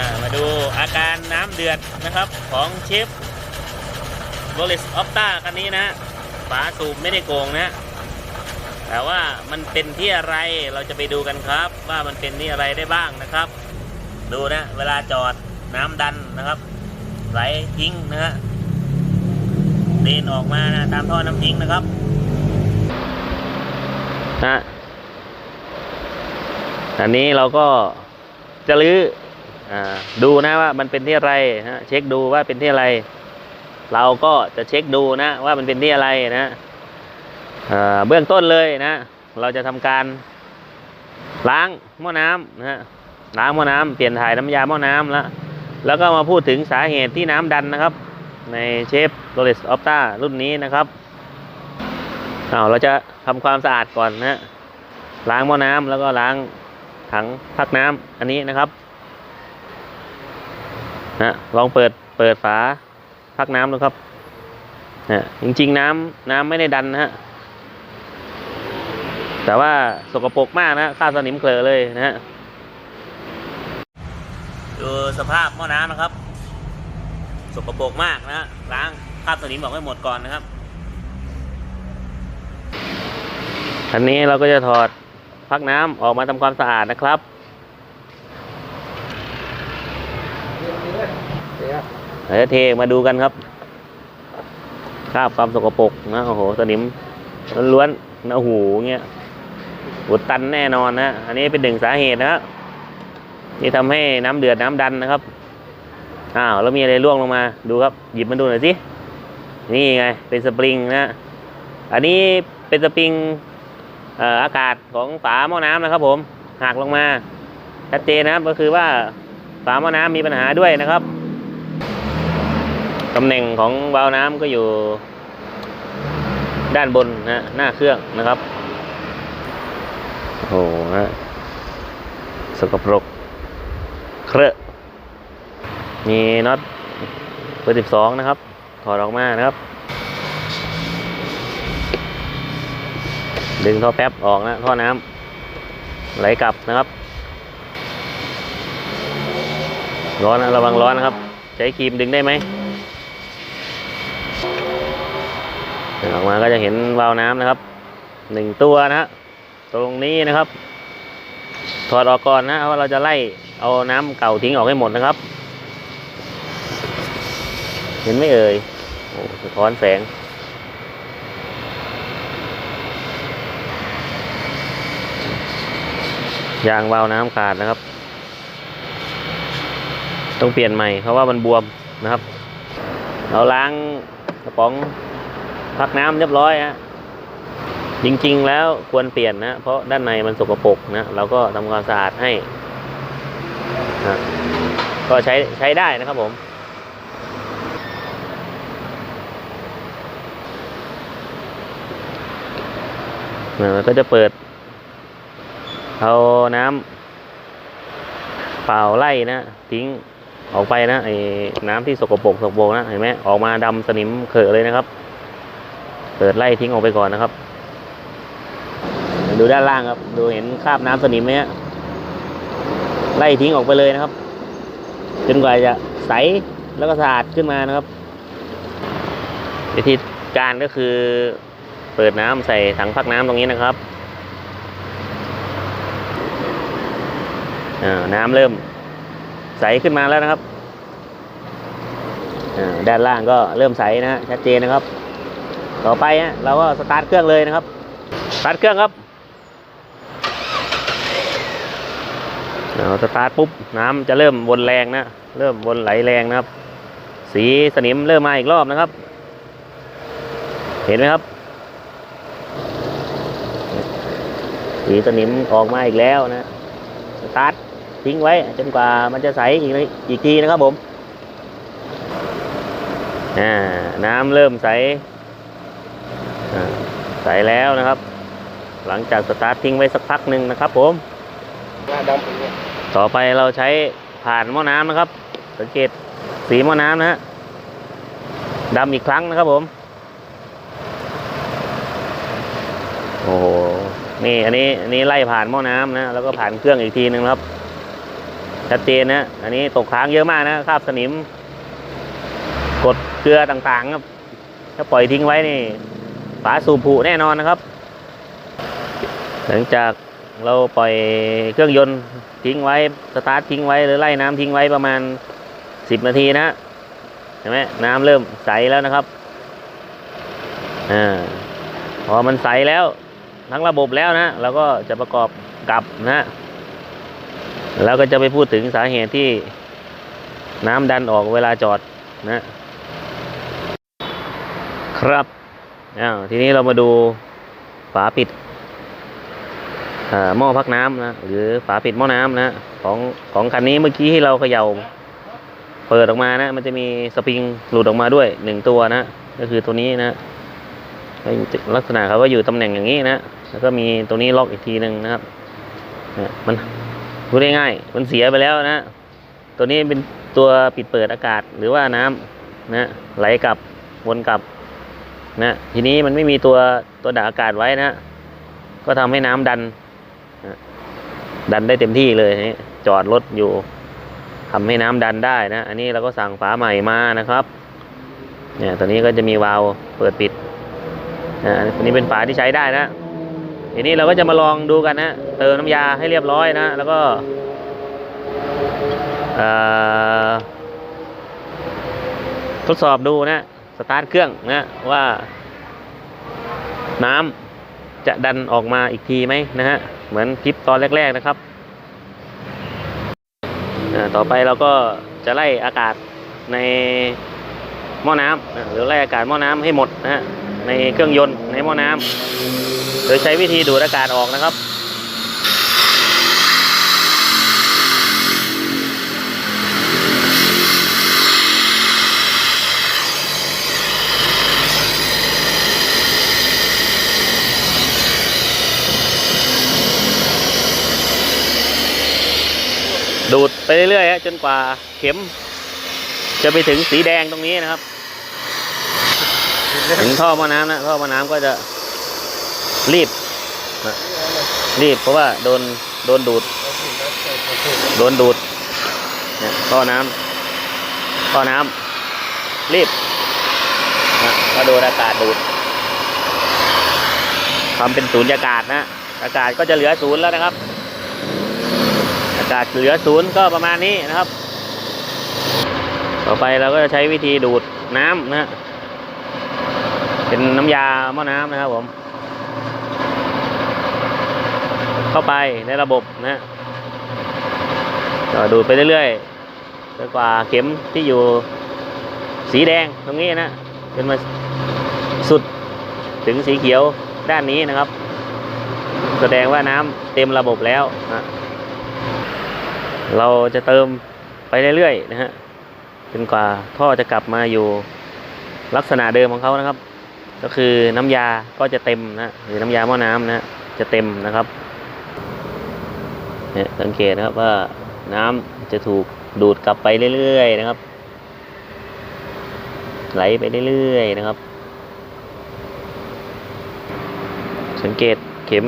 ามาดูอาการน้ำเดือดนะครับของเชฟโรเลสออฟต้าคันนี้นะฝาสูบไม่ได้โกงนะ แต่ว่ามันเป็นที่อะไรเราจะไปดูกันครับ ว่ามันเป็นที่อะไรได้บ้างนะครับ ดูนะ เวลาจอดน้ำดันนะครับ ไหลทิ้งนะฮะเดินออกมานะตามท่อน้ำทิ้งนะครับนะอันนี้เราก็จะลื้อ ดูนะว่ามันเป็นที่อะไรฮะเช็คดูว่าเป็นที่อะไร เราก็จะเช็คดูนะว่ามันเป็นที่อะไรนะเบื้องต้นเลยนะ เราจะทำการล้างหม้อน้ำนะล้างหม้อน้ำเปลี่ยนถ่ายน้ำยาหม้อน้ำแล้วแล้วก็มาพูดถึงสาเหตุที่น้ำดันนะครับ ในเชฟโรเลสออฟต้ารุ่นนี้นะครับเอาเราจะทำความสะอาดก่อนนะฮะล้างหม้อน้ำแล้วก็ล้างถังพักน้ำอันนี้นะครับ นะลองเปิดเปิดฝาพักน้ำดูครับนะจริง ๆ น้ำน้ำไม่ได้ดันนะฮะแต่ว่าสกปรกมากนะค่าสนิมเกลอเลยนะฮะดูสภาพหม้อน้ำนะครับ สกปรกมากนะฮะล้างคราบสนิมออกให้หมดก่อนนะครับ อันนี้เราก็จะถอดพักน้ำออกมาทำความสะอาดนะครับ ดี๋ยวเทมาดูกันครับคราบความสกปรกนะโอ้โหสนิมล้วนๆนะโอ้โหเงี้ยอุดตันแน่นอนนะอันนี้เป็นหนึ่งสาเหตุนะฮะนี่ทำให้น้ำเดือดน้ำดันนะครับอ้าวแล้วมีอะไรร่วงลงมาดูครับ หยิบมาดูหน่อยสินี่ไงเป็นสปริงนะอันนี้เป็นสปริงอากาศของฝาหม้อน้ำนะครับ ผมหักลงมาชัดเจนนะครับก็คือว่าฝาหม้อน้ำมีปัญหาด้วยนะครับ ตำแหน่งของวาล์วน้ำก็อยู่ด้านบนนะหน้าเครื่องนะครับโอ้โหฮะสกปรกเครอะมีน็อตเบอร์สิบสองนะครับ ถอดออกมานะครับ ดึงท่อแป๊บออกนะ ท่อน้ำไหลกลับนะครับ ร้อนนะ ระวังร้อนนะครับ ใช้ครีมดึงได้ไหมดึง ออกมาก็จะเห็นวาล์วน้ำนะครับหนึ่งตัวนะฮะตรงนี้นะครับ ถอดออกก่อนนะเพราะเราจะไล่เอาน้ำเก่าทิ้งออกให้หมดนะครับ เห็นไหมเอ่ยโอ้สะท้อนแสงยางวาล์วน้ำขาดนะครับ ต้องเปลี่ยนใหม่เพราะว่ามันบวมนะครับ เราล้างกระป๋อง พักน้ำเรียบร้อยฮะจริงๆแล้วควรเปลี่ยนนะ เพราะด้านในมันสกปรกนะเราก็ทำความสะอาดให้นะก็ใช้ใช้ได้นะครับผมนะก็จะเปิด เอาน้ำเปล่าไล่นะ ทิ้งออกไปนะไอ้น้ำที่สกปรกสกปรกนะเห็นไหมออกมาดำสนิมเขอะเลยนะครับ เปิดไล่ทิ้งออกไปก่อนนะครับ ดูด้านล่างครับ ดูเห็นคราบน้ำสนิมไหมฮะไล่ทิ้งออกไปเลยนะครับ จนกว่าจะใสแล้วก็สะอาดขึ้นมานะครับวิธีการก็คือเปิดน้ำใส่ถังพักน้ำตรงนี้นะครับน้ำเริ่มใสขึ้นมาแล้วนะครับด้านล่างก็เริ่มใสนะฮะชัดเจนนะครับ ต่อไปฮะเราก็สตาร์ทเครื่องเลยนะครับ สตาร์ทเครื่องครับเราสตาร์ทปุ๊บน้ำจะเริ่มวนแรงนะ เริ่มวนไหลแรงนะครับ สีสนิมเริ่มมาอีกรอบนะครับ เห็นไหมครับ สีสนิมออกมาอีกแล้วนะ สตาร์ททิ้งไว้จนกว่ามันจะใสอีกอีกทีนะครับผม อ่า น้ำเริ่มใส ส่แล้วนะครับ หลังจากสตาร์ททิ้งไว้สักพักหนึ่งนะครับผมต่อไปเราใช้ผ่านหม้อน้ำนะครับ สังเกตสีหม้อน้ำนะฮะดำอีกครั้งนะครับผม โอ้โห นี่อันนี้อันนี้ไล่ผ่านหม้อน้ำนะ แล้วก็ผ่านเครื่องอีกทีหนึ่งครับ ชัดเจนนะ อันนี้ตกค้างเยอะมากนะคราบสนิม กดเกลือต่างๆครับ ถ้าปล่อยทิ้งไว้นี่ ฝาสูบผุแน่นอนนะครับ หลังจากเราปล่อยเครื่องยนต์ทิ้งไว้สตาร์ททิ้งไว้หรือไล่น้ำทิ้งไว้ประมาณสิบนาทีนะเห็นไหมน้ำเริ่มใสแล้วนะครับอ่าพอมันใสแล้วทั้งระบบแล้วนะเราก็จะประกอบกลับนะแล้วก็จะไปพูดถึงสาเหตุที่น้ำดันออกเวลาจอดนะครับ อ้าวทีนี้เรามาดูฝาปิดหม้อพักน้ำนะหรือฝาปิดหม้อน้ำนะของของคันนี้เมื่อกี้ที่เราเขย่าเปิดออกมานะ มันจะมีสปริงหลุดออกมาด้วยหนึ่งตัวนะก็คือตัวนี้นะลักษณะเขาก็อยู่ตำแหน่งอย่างนี้นะแล้วก็มีตัวนี้ล็อกอีกทีหนึ่งนะครับเนี่ยมันพูดง่ายๆมันเสียไปแล้วนะ ตัวนี้เป็นตัวปิดเปิดอากาศหรือว่าน้ำนะไหลกลับวนกลับ นะทีนี้มันไม่มีตัวตัวดักอากาศไว้นะ ก็ทำให้น้ำดันนะดันได้เต็มที่เลยจอดรถอยู่ทำให้น้ำดันได้นะ อันนี้เราก็สั่งฝาใหม่มานะครับ เนี่ยตัวนี้ก็จะมีวาล์วเปิดปิดนะอันนี้เป็นฝาที่ใช้ได้นะทีนี้เราก็จะมาลองดูกันนะเติมน้ำยาให้เรียบร้อยนะ แล้วก็ทดสอบดูนะ สตาร์ทเครื่องนะว่าน้ำจะดันออกมาอีกทีไหมนะฮะเหมือนคลิปตอนแรก ๆนะครับต่อไปเราก็จะไล่อากาศในหม้อน้ำหรือไล่อากาศหม้อน้ำให้หมดนะฮะในเครื่องยนต์ในหม้อน้ำโดยใช้วิธีดูดอากาศออกนะครับ ดูดไปเรื่อยๆฮะจนกว่าเข็ม จะไปถึงสีแดงตรงนี้นะครับ ถึงท่อม้อน้ำนะท่อม้อน้ำก็จะรีบ รีบเพราะว่าโดนโดนดูด โดนดูดเนี่ยท่อน้ำท่อน้ำรีบนะก็โดนอากาศดูดทำเป็นศูนย์อากาศนะ อากาศก็จะเหลือศูนย์แล้วนะครับ อากาศเหลือศูนย์ก็ประมาณนี้นะครับ ต่อไปเราก็จะใช้วิธีดูดน้ำนะฮะเป็นน้ำยาหม้อน้ำนะครับผม เข้าไปในระบบนะก็ดูดไปเรื่อยๆจนกว่าเข็มที่อยู่สีแดงตรงนี้นะจนมาสุดถึงสีเขียวด้านนี้นะครับ แสดงว่าน้ำเต็มระบบแล้วนะ เราจะเติมไปเรื่อยๆนะฮะจนกว่าท่อจะกลับมาอยู่ลักษณะเดิมของเขานะครับ ก็คือน้ำยาก็จะเต็มนะหรือน้ำยาหม้อน้ำนะจะเต็มนะครับเนี่ยสังเกตนะครับว่าน้ำจะถูกดูดกลับไปเรื่อยๆนะครับ ไหลไปเรื่อยๆนะครับ สังเกตเข็ม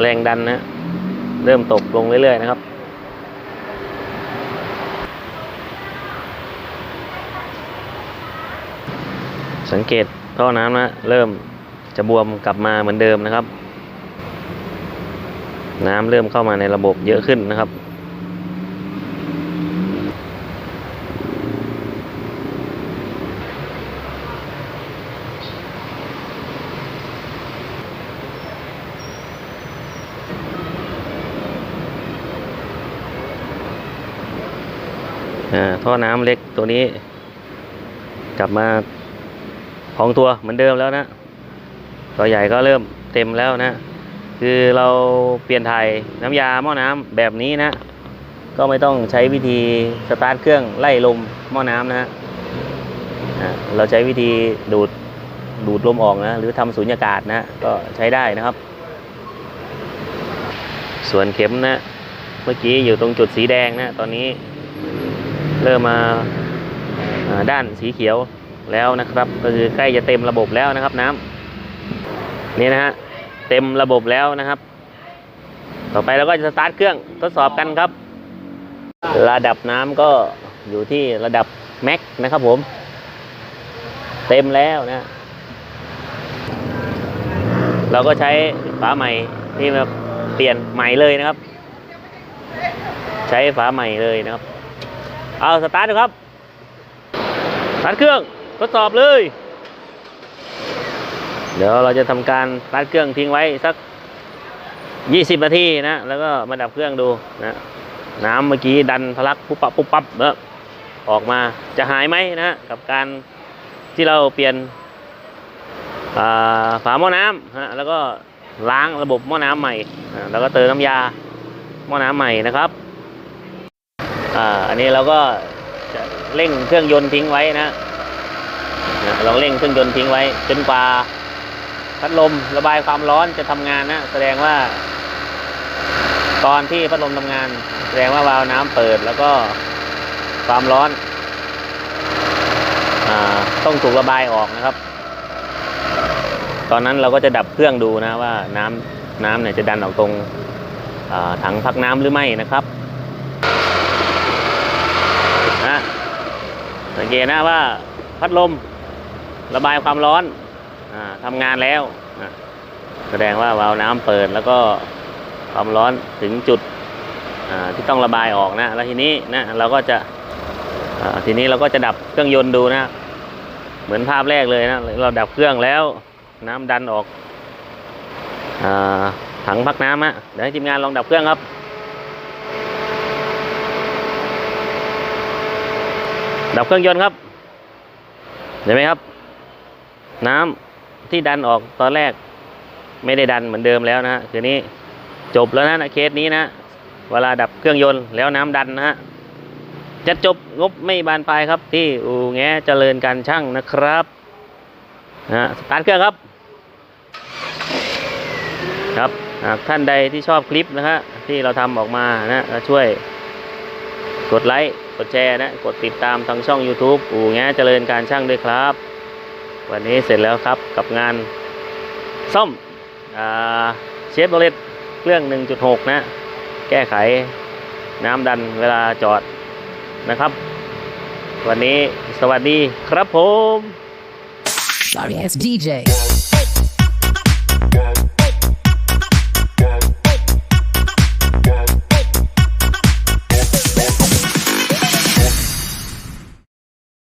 แรงดันนะเริ่มตกลงเรื่อยๆนะครับ สังเกตท่อน้ำนะเริ่มจะบวมกลับมาเหมือนเดิมนะครับ น้ำเริ่มเข้ามาในระบบเยอะขึ้นนะครับอ่าท่อน้ำเล็กตัวนี้ กลับมา พองตัวเหมือนเดิมแล้วนะตัวใหญ่ก็เริ่มเต็มแล้วนะ คือเราเปลี่ยนถ่ายน้ำยาหม้อน้ำแบบนี้นะ ก็ไม่ต้องใช้วิธีสตาร์ทเครื่องไล่ลมหม้อน้ำนะฮะเราใช้วิธีดูดดูดลมออกนะ หรือทำสุญญากาศนะก็ใช้ได้นะครับ ส่วนเข็มนะ เมื่อกี้อยู่ตรงจุดสีแดงนะ ตอนนี้เริ่มมาด้านสีเขียว แล้วนะครับก็คือใกล้จะเต็มระบบแล้วนะครับน้ำนี่นะฮะเต็มระบบแล้วนะครับ ต่อไปเราก็จะสตาร์ทเครื่องทดสอบกันครับ ระดับน้ำก็อยู่ที่ระดับแม็กนะครับผม เต็มแล้วนะ เราก็ใช้ฝาใหม่ที่มาเปลี่ยนใหม่เลยนะครับ ใช้ฝาใหม่เลยนะครับ เอาสตาร์ทครับสตาร์ทเครื่อง ทดสอบเลย เดี๋ยวเราจะทำการตาร์ทเครื่องทิ้งไว้สัก 20 นาทีนะ แล้วก็มาดับเครื่องดูนะน้ำเมื่อกี้ดันทะลักปุ๊บปั๊บปุ๊บปั๊บเนอะออกมาจะหายไหมนะกับการที่เราเปลี่ยนฝาหม้อน้ำฮะแล้วก็ล้างระบบหม้อน้ำใหม่ แล้วก็เติมน้ำยาหม้อน้ำใหม่นะครับอ่าอันนี้เราก็จะเร่งเครื่องยนต์ทิ้งไว้นะ นะเราเร่งเครื่องยนต์ทิ้งไว้ จนกว่าพัดลมระบายความร้อนจะทำงานนะ แสดงว่า ตอนที่พัดลมทำงาน แสดงว่าวาล์วน้ำเปิดแล้วก็ความร้อนอต้องถูกระบายออกนะครับ ตอนนั้นเราก็จะดับเครื่องดูนะว่าน้ำน้ำเนี่ยจะดันออกตรงถังพักน้ำหรือไม่นะครับนะสังเกตนะว่าพัดลม ระบายความร้อนอทำงานแล้วแสดงว่าวาล์วน้ำเปิดแล้วก็ความร้อนถึงจุดที่ต้องระบายออกนะแล้วทีนี้นะเราก็จะทีนี้เราก็จะดับเครื่องยนต์ดูนะ เหมือนภาพแรกเลยนะเราดับเครื่องแล้วน้ำดันออกอถังพักน้ำอะเดี๋ยวให้ทีมงานลองดับเครื่องครับดับเครื่องยนต์ครับเห็นไหมครับ น้ำที่ดันออกตอนแรกไม่ได้ดันเหมือนเดิมแล้วนะฮะคือนี้จบแล้วนะนะเคสนี้นะ เวลาดับเครื่องยนต์แล้วน้ำดันนะฮะจะจบงบไม่บานปลายครับ ที่อู่แงเจริญการช่างนะครับนะฮะสตาร์ทเครื่องครับ ครับหากท่านใดที่ชอบคลิปนะฮะที่เราทำออกมานะก็ช่วยกดไลค์กดแชร์นะ กดติดตามทางช่อง YouTube อู่แงเจริญการช่างด้วยครับ วันนี้เสร็จแล้วครับกับงานซ่อมเชฟโรเลตเครื่อง 1.6 นะ แก้ไขน้ำดันเวลาจอดนะครับ วันนี้สวัสดีครับผม Sorry, it's DJ.